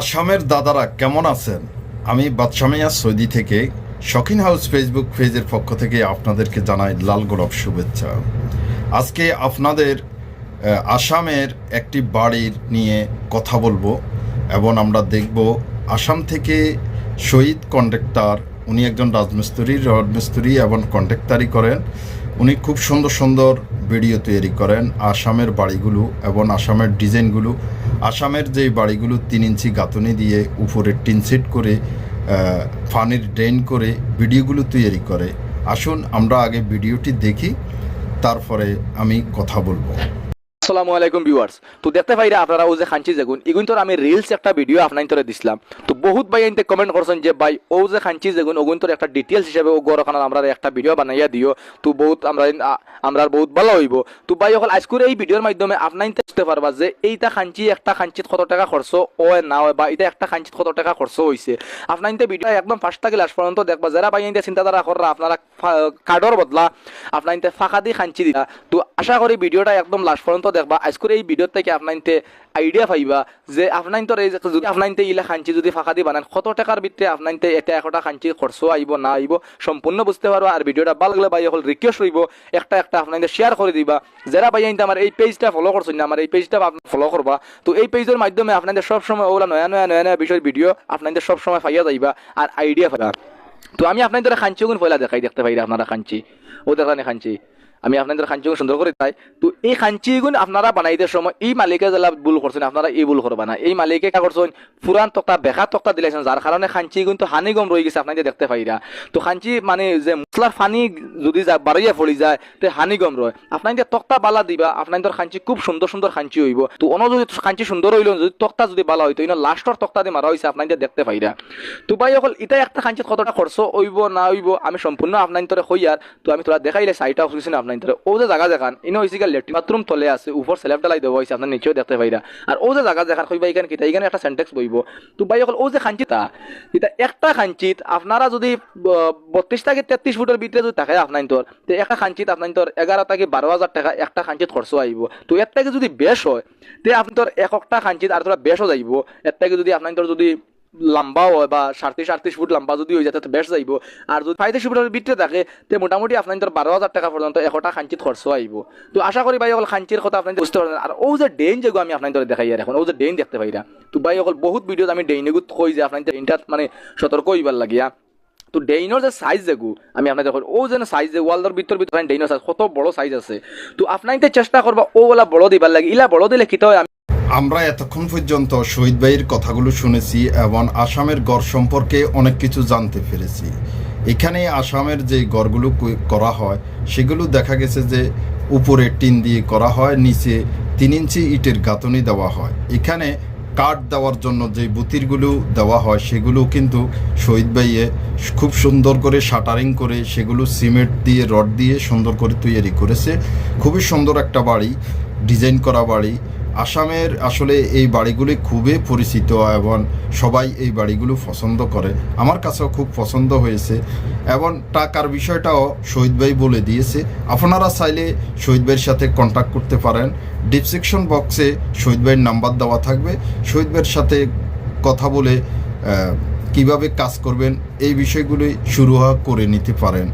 আসামের দাদারা কেমন আছেন? আমি বাদশামিয়া সৌদি থেকে। শখিন হাউস ফেসবুক পেজের পক্ষ থেকে আপনাদেরকে জানাই লাল গোলাপ শুভেচ্ছা। আজকে আপনাদের আসামের একটি বাড়ির নিয়ে কথা বলব এবং আমরা দেখব আসাম থেকে শহীদ কন্ডাক্টর, উনি একজন রাজমিস্ত্রি রাজমিস্ত্রি এবং কন্ডাক্টারি করেন। উনি খুব সুন্দর সুন্দর ভিডিও তৈরি করেন। আসামের বাড়িগুলো এবং আসামের ডিজাইনগুলো। আসামের যে বাড়িগুলো তিন ইঞ্চি গাঁথনি দিয়ে উপরে টিন সেট করে ফানির ড্রেন করে ভিডিওগুলো তৈরি করে। আসুন আমরা আগে ভিডিওটি দেখি, তারপরে আমি কথা বলব। আসসালামু আলাইকুম ভিউয়ার্স। তো দেখতে পাইরা আপনারা ও যে খাঞ্চি যেগুন, এগুন তোর আমি রিলস একটা ভিডিও আপনার তোরে দিছিলাম। তো বহুত ভাই এনতে কমেন্ট করছেন যে, ভাই, ও যে খাঞ্চি যেগুন, ওগুন তোর একটা ডিটেলস হিসেবে ও গড়খানা আমরা একটা ভিডিও বানাইয়া দিও। তো বহুত আমরা আমরা বহুত ভালো হইব। তো ভাই, অকল আজকের এই ভিডিওর মাধ্যমে আপনার বুঝতে পারবা যে, এইটা খাঞ্চি একটা খাঞ্চিত কত টাকা খরচ, ও না হয়, বা এটা একটা খাঞ্চিত কত টাকা খরচ হয়েছে আপনার ভিডিও একদম ফার্স্ট থেকে লাস্ট পর্যন্ত দেখবা, যারা ভাই এনতে চিন্তাধারা করা আপনারা কার্ডর বদলা, আপনার ফাঁকা দিয়ে খাঞ্চি দিলা তো আশা করি ভিডিওটা একদম লাস্ট পর্যন্ত দেখবা আজকের এই ভিডিও থেকে আপনার আইডিয়া পাইবা যে আপনার তোর এই যদি আপনার ইলা খাঞ্চি যদি ফাঁকা দিয়ে বানান কত টাকার ভিতরে আপনার এটা একটা খাঞ্চি খরচ আইব না আইব সম্পূর্ণ বুঝতে পারব আর ভিডিওটা ভালো লাগলে ভাই হল রিকোয়েস্ট রইব একটা একটা আপনার শেয়ার করে দিবা। যারা ভাই আমার এই পেজটা ফলো করছেন না আমার এই পেজটা ফলো করবা তো এই পেজের মাধ্যমে আপনাদের সবসময় ওগুলা নয়া নয়া নয়া নয়া বিষয়ের ভিডিও আপনাদের সবসময় পাইয়া যাইবা আর আইডিয়া পাইবা তো আমি আপনাদের খাঞ্চি গুণ পয়লা দেখাই, দেখতে পাই আপনারা খাঞ্চি। ও দেখানি খাঞ্চি। আমি আপনাদের খাঞ্চি গুণ সুন্দর করে তাই তো এই খাঞ্চি গুণ আপনারা বানাইতে সময় এই মালিকে যারা ভুল করছেন আপনারা এই ভুল করবা না। এই মালিকে কা করছেন পুরান তক্তা বেকা তক্তা দিলাইছেন যার কারণে খাঞ্চি গুণ তো হানি গম রয়ে গেছে আপনাদের দেখতে পাইরা তো খাঞ্চি মানে যে মশলার ফানি যদি যা বাড়িয়ে পড়ি যায়, তো হানি গম রয় আপনাদের তক্তা বালা দিবা আপনাদের খাঞ্চি খুব সুন্দর সুন্দর খাঞ্চি হইব। তো অন্য যদি খাঞ্চি সুন্দর হইল যদি তক্তা যদি বালা হইতো ইনো লাস্টর তক্তা দিয়ে মারা হয়েছে আপনাদের দেখতে পাইরা তো ভাই অকল এটা একটা খাঞ্চিত কতটা খরচ হইব, না হইব, আমি সম্পূর্ণ আপনার তোরে হইয়ার তো আমি তোরা দেখাইলে সাইটা খুঁজছি না আপনার তোরে ও যে জায়গা দেখান, ইনো হয়েছে গিয়ে লেট্রিন বাথরুম তলে আছে উপর স্ল্যাব ডালাই দেওয়া হয়েছে আপনার নিচেও দেখতে পাইরা আর ও যে জায়গা দেখান হইবা এখানে কিতা এখানে একটা সেন্টেক্স বইব তো ভাই অকল ও যে খাঞ্চিতা এটা একটা খাঞ্চিত আপনারা যদি বত্রিশ থেকে তেত্রিশ ফুটের ভিতরে যদি থাকে আপনার তোর তো একটা খাঞ্চিত আপনার তোর এগারো থেকে বারো হাজার টাকা একটা খাঞ্চিত খরচ আইব তো এর থেকে যদি বেশ হয়, তে আপনি তোর একটা খাঞ্চিত আর তোরা বেশও যাইব। এর থেকে যদি আপনার তোর যদি লম্বা হয় বা সাড়ত্রিশ আটত্রিশ ফুট লম্বা যদি হয়ে যায়, তাতে বেশ যাইব। আর যদি পঁয়ত্রিশ ফুটের ভিতরে থাকে, তে মোটামুটি আপনার তোর বারো হাজার টাকা পর্যন্ত একটা খাঞ্চিত খরচ আইব তো আশা করি ভাই অকল খাঞ্চির কথা আপনি বুঝতে পারবেন আর ও যে ডেইন যেগো আমি আপনার দেখাই আর এখন ও যে ডেইন দেখতে পাইরা তো ভাই অকল বহুত ভিডিওত আমি ডেইনেগু কই যে আপনার ডেইনটা মানে সতর্ক হইবার লাগিয়া তো ডেইনোর যে সাইজ যেগু আমি আপনার দেখো ও যেন সাইজ যে ওয়ালর ভিতর ভিতর ডেইনোর সাইজ কত বড় সাইজ আছে। তো আপনার চেষ্টা করবা ও ওলা বড় দিবার লাগে, ইলা বড় দিলে কি হয় আমরা এতক্ষণ পর্যন্ত শহীদ ভাইয়ের কথাগুলো শুনেছি এবং আসামের গড় সম্পর্কে অনেক কিছু জানতে পেরেছি। এখানে আসামের যে গড়গুলো করা হয়, সেগুলো দেখা গেছে যে উপরে টিন দিয়ে করা হয়, নিচে তিন ইঞ্চি ইটের গাঁথনি দেওয়া হয়। এখানে কাঠ দেওয়ার জন্য যে বুতিরগুলো দেওয়া হয়, সেগুলো কিন্তু শহীদ ভাইয়ে খুব সুন্দর করে শাটারিং করে সেগুলো সিমেন্ট দিয়ে, রড দিয়ে সুন্দর করে তৈরি করেছে। খুবই সুন্দর একটা বাড়ি, ডিজাইন করা বাড়ি। আসামের আসলে এই বাড়িগুলি খুবই পরিচিত এবং সবাই এই বাড়িগুলো পছন্দ করে। আমার কাছেও খুব পছন্দ হয়েছে। এবং টাকার বিষয়টাও শহীদ ভাই বলে দিয়েছে। আপনারা চাইলে শহীদ ভাইয়ের সাথে কন্ট্যাক্ট করতে পারেন। ডিসক্রিপশন বক্সে শহীদ ভাইয়ের নাম্বার দেওয়া থাকবে। শহীদ ভাইয়ের সাথে কথা বলে কীভাবে কাজ করবেন এই বিষয়গুলি শুরু করে নিতে পারেন।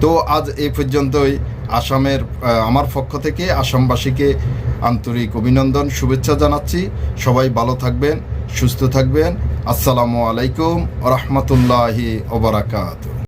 তো আজ এই পর্যন্তই। আসামের আমার পক্ষ থেকে আসামবাসীকে আন্তরিক অভিনন্দন শুভেচ্ছা জানাচ্ছি। সবাই ভালো থাকবেন সুস্থ থাকবেন। আসসালামু আলাইকুম রহমতুল্লাহি ওবরাকাত